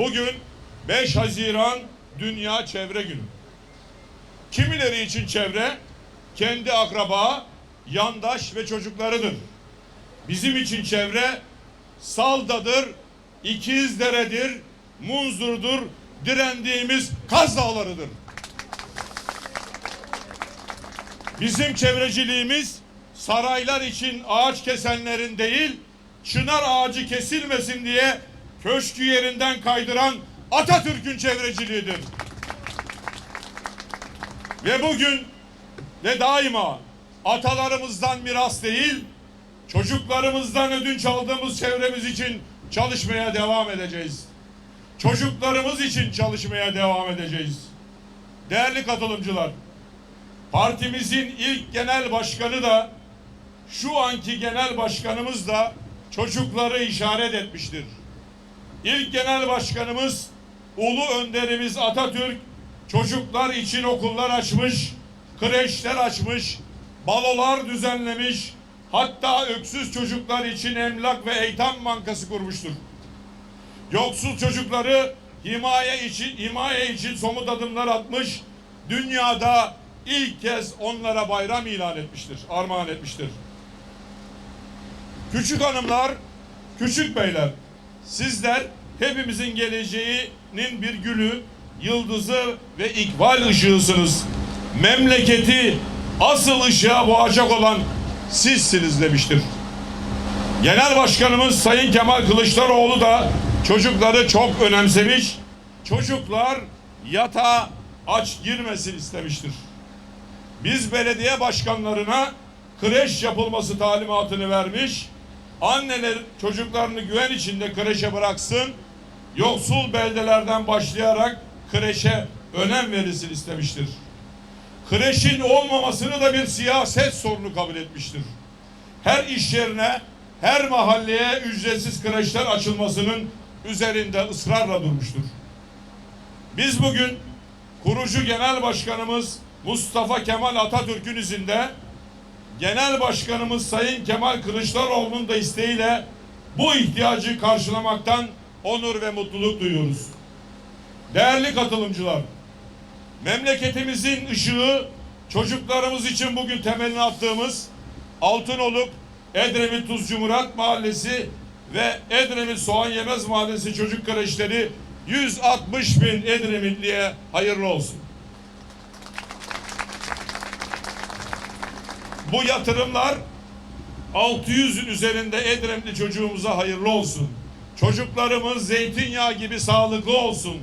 Bugün 5 Haziran Dünya Çevre Günü. Kimileri için çevre kendi akraba, yandaş ve çocuklarıdır. Bizim için çevre Salda'dır, İkizdere'dir, Munzur'dur, direndiğimiz Kaz Dağları'dır. Bizim çevreciliğimiz saraylar için ağaç kesenlerin değil, çınar ağacı kesilmesin diye köşkü yerinden kaydıran Atatürk'ün çevreciliğidir. Ve bugün ve daima atalarımızdan miras değil, çocuklarımızdan ödünç aldığımız çevremiz için çalışmaya devam edeceğiz. Çocuklarımız için çalışmaya devam edeceğiz. Değerli katılımcılar, partimizin ilk genel başkanı da şu anki genel başkanımız da çocukları işaret etmiştir. İlk genel başkanımız ulu önderimiz Atatürk çocuklar için okullar açmış, kreşler açmış, balolar düzenlemiş, hatta öksüz çocuklar için emlak ve eğitim bankası kurmuştur. Yoksul çocukları himaye için himaye için somut adımlar atmış, dünyada ilk kez onlara bayram ilan etmiştir, armağan etmiştir. Küçük hanımlar, küçük beyler, sizler hepimizin geleceğinin bir gülü, yıldızı ve ikbal ışığısınız. Memleketi asıl ışığa boğacak olan sizsiniz demiştir. Genel Başkanımız Sayın Kemal Kılıçdaroğlu da çocukları çok önemsemiş. Çocuklar yatağa aç girmesin istemiştir. Biz belediye başkanlarına kreş yapılması talimatını vermiş. Anneler çocuklarını güven içinde kreşe bıraksın. Yoksul beldelerden başlayarak kreşe önem verilsin istemiştir. Kreşin olmamasını da bir siyaset sorunu kabul etmiştir. Her iş yerine, her mahalleye ücretsiz kreşler açılmasının üzerinde ısrarla durmuştur. Biz bugün kurucu genel başkanımız Mustafa Kemal Atatürk'ün izinde Genel Başkanımız Sayın Kemal Kılıçdaroğlu'nun da isteğiyle bu ihtiyacı karşılamaktan onur ve mutluluk duyuyoruz. Değerli katılımcılar, memleketimizin ışığı çocuklarımız için bugün temelini attığımız Altınoluk, Edremit Tuzcu Murat Mahallesi ve Edremit Soğan Yemez Mahallesi çocuk kreşleri 160 bin Edremitliye hayırlı olsun. Bu yatırımlar 600'ün üzerinde Edremitli çocuğumuza hayırlı olsun. Çocuklarımız zeytinyağı gibi sağlıklı olsun.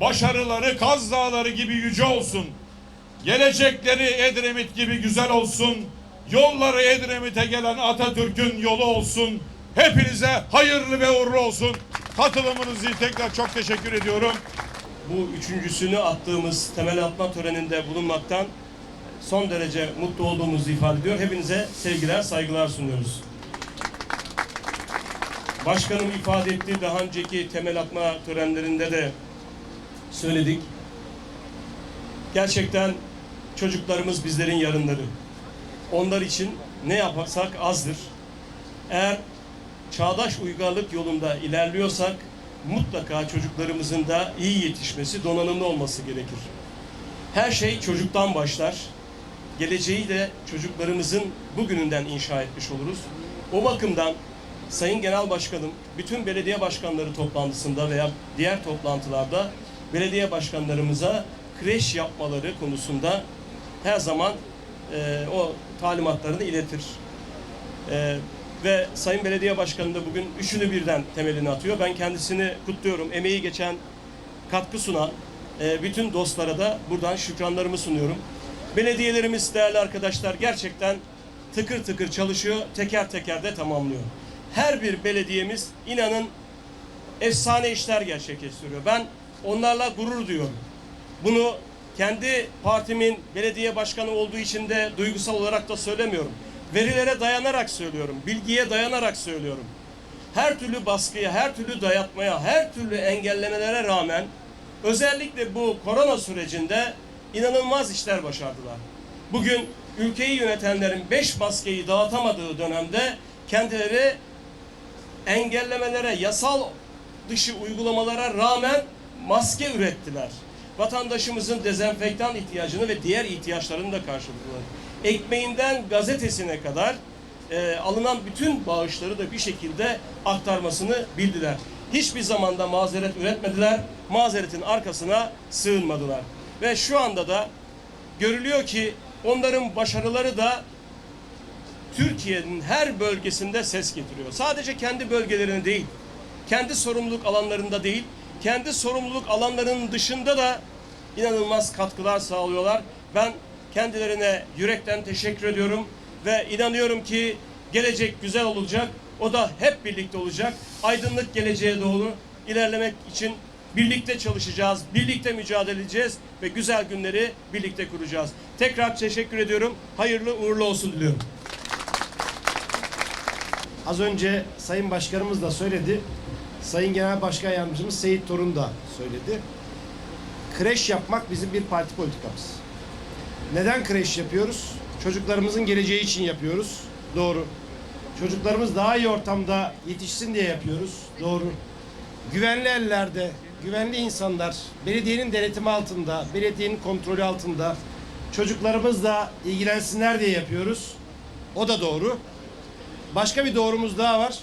Başarıları Kaz Dağları gibi yüce olsun. Gelecekleri Edremit gibi güzel olsun. Yolları Edremit'e gelen Atatürk'ün yolu olsun. Hepinize hayırlı ve uğurlu olsun. Katılımınız için tekrar çok teşekkür ediyorum. bu üçüncüsünü attığımız temel atma töreninde bulunmaktan son derece mutlu olduğumuzu ifade ediyor. Hepinize sevgiler, saygılar sunuyoruz. Başkanım ifade ettiği daha önceki temel atma törenlerinde de söyledik. Gerçekten çocuklarımız bizlerin yarınları. Onlar için ne yaparsak azdır. Eğer çağdaş uygarlık yolunda ilerliyorsak mutlaka çocuklarımızın da iyi yetişmesi, donanımlı olması gerekir. Her şey çocuktan başlar. Geleceği de çocuklarımızın bugününden inşa etmiş oluruz. O bakımdan Sayın Genel Başkanım bütün belediye başkanları toplantısında veya diğer toplantılarda belediye başkanlarımıza kreş yapmaları konusunda her zaman e, o talimatlarını iletir. E, ve Sayın Belediye Başkanı da bugün üçünü birden temelini atıyor. Ben kendisini kutluyorum. Emeği geçen katkı sunan e, bütün dostlara da buradan şükranlarımı sunuyorum. Belediyelerimiz değerli arkadaşlar gerçekten tıkır tıkır çalışıyor. Teker teker de tamamlıyor. Her bir belediyemiz inanın efsane işler gerçekleştiriyor. Ben onlarla gurur duyuyorum. Bunu kendi partimin belediye başkanı olduğu için de duygusal olarak da söylemiyorum. Verilere dayanarak söylüyorum, bilgiye dayanarak söylüyorum. Her türlü baskıya, her türlü dayatmaya, her türlü engellemelere rağmen özellikle bu korona sürecinde inanılmaz işler başardılar. Bugün ülkeyi yönetenlerin beş maskeyi dağıtamadığı dönemde kendileri engellemelere, yasal dışı uygulamalara rağmen maske ürettiler. Vatandaşımızın dezenfektan ihtiyacını ve diğer ihtiyaçlarını da karşıladılar. Ekmeğinden gazetesine kadar e, alınan bütün bağışları da bir şekilde aktarmasını bildiler. Hiçbir zamanda mazeret üretmediler, mazeretin arkasına sığınmadılar. Ve şu anda da görülüyor ki onların başarıları da Türkiye'nin her bölgesinde ses getiriyor. Sadece kendi bölgelerine değil, kendi sorumluluk alanlarında değil, kendi sorumluluk alanlarının dışında da inanılmaz katkılar sağlıyorlar. Ben kendilerine yürekten teşekkür ediyorum ve inanıyorum ki gelecek güzel olacak. O da hep birlikte olacak. Aydınlık geleceğe doğru ilerlemek için birlikte çalışacağız, birlikte mücadele edeceğiz ve güzel günleri birlikte kuracağız. Tekrar teşekkür ediyorum. Hayırlı uğurlu olsun diliyorum. Az önce Sayın Başkanımız da söyledi. Sayın Genel Başkan Yardımcımız Seyit Torun da söyledi. Kreş yapmak bizim bir parti politikamız. Neden kreş yapıyoruz? Çocuklarımızın geleceği için yapıyoruz. Doğru. Çocuklarımız daha iyi ortamda yetişsin diye yapıyoruz. Doğru. Güvenli ellerde, güvenli insanlar, belediyenin denetimi altında, belediyenin kontrolü altında çocuklarımızla ilgilensinler diye yapıyoruz. O da doğru. Başka bir doğrumuz daha var.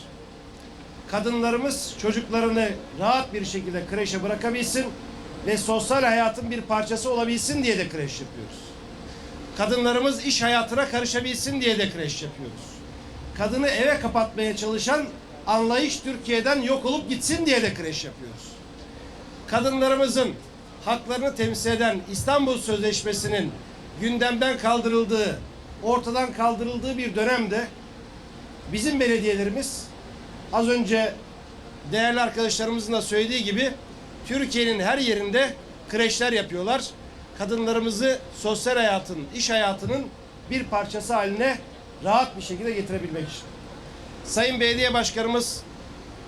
Kadınlarımız çocuklarını rahat bir şekilde kreşe bırakabilsin ve sosyal hayatın bir parçası olabilsin diye de kreş yapıyoruz. Kadınlarımız iş hayatına karışabilsin diye de kreş yapıyoruz. Kadını eve kapatmaya çalışan anlayış Türkiye'den yok olup gitsin diye de kreş yapıyoruz. Kadınlarımızın haklarını temsil eden İstanbul Sözleşmesi'nin gündemden kaldırıldığı, ortadan kaldırıldığı bir dönemde Bizim belediyelerimiz az önce değerli arkadaşlarımızın da söylediği gibi Türkiye'nin her yerinde kreşler yapıyorlar. Kadınlarımızı sosyal hayatın, iş hayatının bir parçası haline rahat bir şekilde getirebilmek için. Sayın Belediye Başkanımız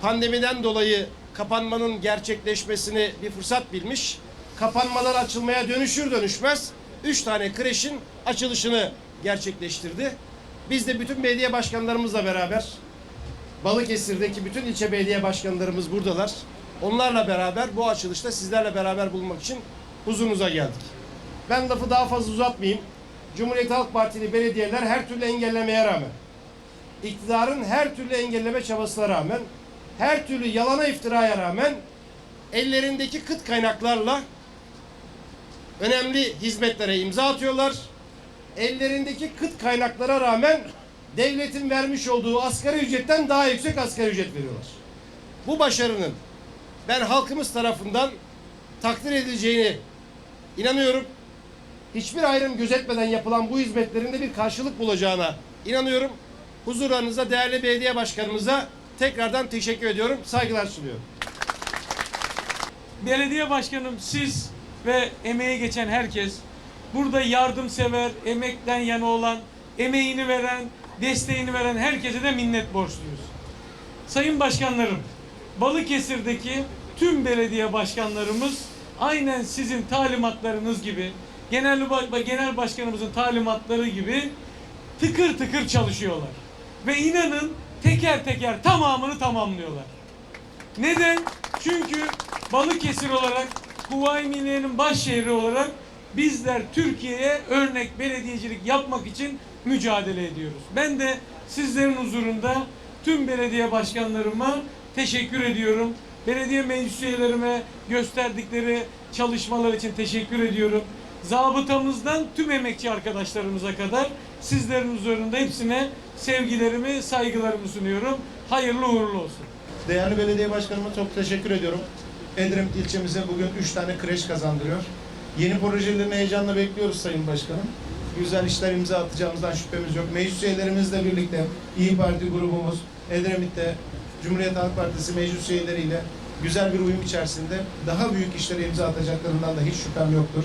pandemiden dolayı kapanmanın gerçekleşmesini bir fırsat bilmiş. Kapanmalar açılmaya dönüşür dönüşmez üç tane kreşin açılışını gerçekleştirdi. Biz de bütün belediye başkanlarımızla beraber Balıkesir'deki bütün ilçe belediye başkanlarımız buradalar. Onlarla beraber bu açılışta sizlerle beraber bulunmak için huzurunuza geldik. Ben lafı daha fazla uzatmayayım. Cumhuriyet Halk Partili belediyeler her türlü engellemeye rağmen, iktidarın her türlü engelleme çabasına rağmen, her türlü yalana iftiraya rağmen ellerindeki kıt kaynaklarla önemli hizmetlere imza atıyorlar ellerindeki kıt kaynaklara rağmen devletin vermiş olduğu asgari ücretten daha yüksek asgari ücret veriyorlar. Bu başarının ben halkımız tarafından takdir edileceğini inanıyorum. Hiçbir ayrım gözetmeden yapılan bu hizmetlerin de bir karşılık bulacağına inanıyorum. Huzurlarınıza değerli belediye başkanımıza tekrardan teşekkür ediyorum. Saygılar sunuyorum. Belediye başkanım siz ve emeği geçen herkes burada yardımsever, emekten yana olan, emeğini veren, desteğini veren herkese de minnet borçluyuz. Sayın başkanlarım, Balıkesir'deki tüm belediye başkanlarımız aynen sizin talimatlarınız gibi, genel, genel başkanımızın talimatları gibi tıkır tıkır çalışıyorlar. Ve inanın teker teker tamamını tamamlıyorlar. Neden? Çünkü Balıkesir olarak Kuvayi baş şehri olarak bizler Türkiye'ye örnek belediyecilik yapmak için mücadele ediyoruz. Ben de sizlerin huzurunda tüm belediye başkanlarıma teşekkür ediyorum. Belediye meclis üyelerime gösterdikleri çalışmalar için teşekkür ediyorum. Zabıtamızdan tüm emekçi arkadaşlarımıza kadar sizlerin huzurunda hepsine sevgilerimi, saygılarımı sunuyorum. Hayırlı uğurlu olsun. Değerli belediye başkanıma çok teşekkür ediyorum. Edremit ilçemize bugün 3 tane kreş kazandırıyor. Yeni projelerini heyecanla bekliyoruz Sayın Başkanım. Güzel işler imza atacağımızdan şüphemiz yok. Meclis üyelerimizle birlikte İyi Parti grubumuz Edremit'te Cumhuriyet Halk Partisi meclis üyeleriyle güzel bir uyum içerisinde daha büyük işlere imza atacaklarından da hiç şüphem yoktur.